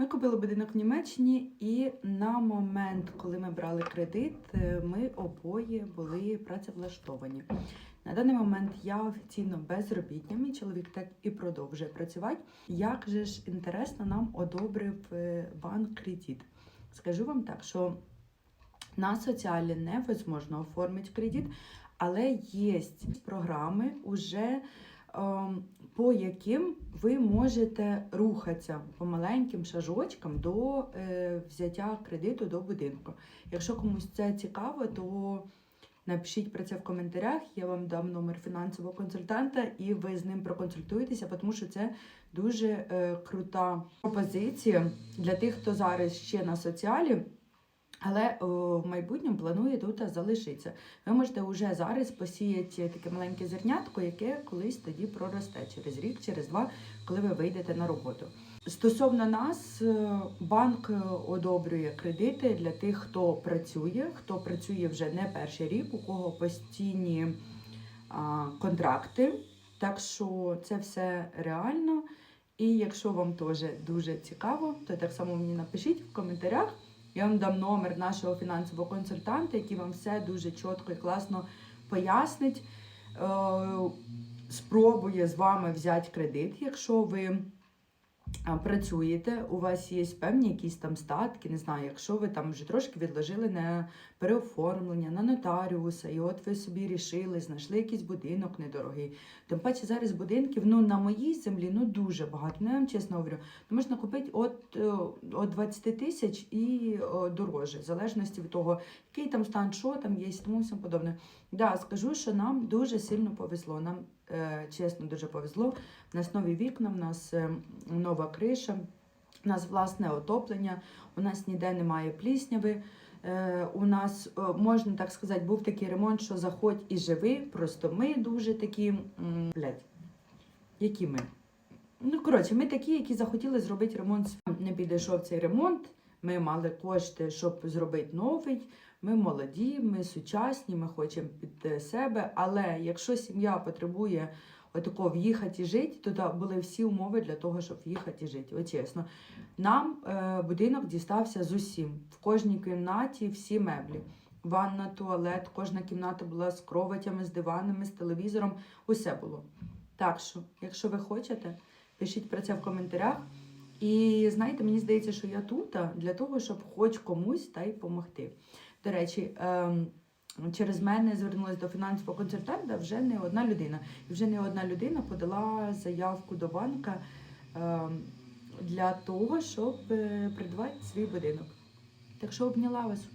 Ми купили будинок в Німеччині, і на момент, коли ми брали кредит, е, ми обоє були працевлаштовані. На даний момент я офіційно безробітня, мій чоловік так і продовжує працювати. Як же ж інтересно нам одобрив е, банк кредит? Скажу вам так, що на соціалі невозможно оформити кредит, але є програми уже. Ем, по яким ви можете рухатися по маленьким шажочкам до е, взяття кредиту до будинку. Якщо комусь це цікаво, то напишіть про це в коментарях. Я вам дам номер фінансового консультанта, і ви з ним проконсультуєтеся, тому що це дуже е, крута пропозиція для тих, хто зараз ще на соціалі. Але о, в майбутньому планує тут залишитися. Ви можете вже зараз посіяти таке маленьке зернятко, яке колись тоді проросте через рік, через два, коли ви вийдете на роботу. Стосовно нас, е, банк е, одобрює кредити для тих, хто працює, хто працює вже не перший рік, у кого постійні контракти. Так що це все реально. І якщо вам теж дуже цікаво, то так само мені напишіть в коментарях. Я вам дам номер нашого фінансового консультанта, який вам все дуже чітко і класно пояснить. Е, Спробує з вами взяти кредит, якщо ви працюєте, у вас є певні якісь там статки, не знаю, якщо ви там вже трошки відложили на переоформлення, на нотаріуса, і от ви собі рішили, знайшли якийсь будинок недорогий. Тим паче зараз будинків ну, на моїй землі ну, дуже багато. Ну, я вам чесно говорю, ну, можна купити от, е, от 20 тисяч і дороже, в залежності від того, який там стан, що там є, тому всім подобне. Да, скажу, що нам дуже сильно повезло. Нам чесно дуже повезло. У нас нові вікна, в нас е, нова криша, у нас власне отоплення, у нас ніде немає плісняви. Е, у нас, е, можна так сказати, був такий ремонт, що заходь і живи. Просто ми дуже такі. Блядь, які ми? Ну, коротше, ми такі, які захотіли зробити ремонт. Не підійшов цей ремонт. Ми мали кошти, щоб зробити новий. Ми молоді, ми сучасні, ми хочемо під е, себе. Але якщо сім'я потребує отако в'їхати і жити, то були всі умови для того, щоб в'їхати і жити. От чесно. Нам е, будинок дістався з усім. В кожній кімнаті всі меблі. Ванна, туалет, кожна кімната була з кроватями, з диванами, з телевізором. Усе було. Так що, якщо ви хочете, пишіть про це в коментарях. І знаєте, мені здається, що я тут для того, щоб хоч комусь та й допомогти. До речі, ем, через мене звернулася до фінансового консультанта вже не одна людина. І вже не одна людина подала заявку до банка ем, для того, щоб е, придбати свій будинок. Так що обняла вас.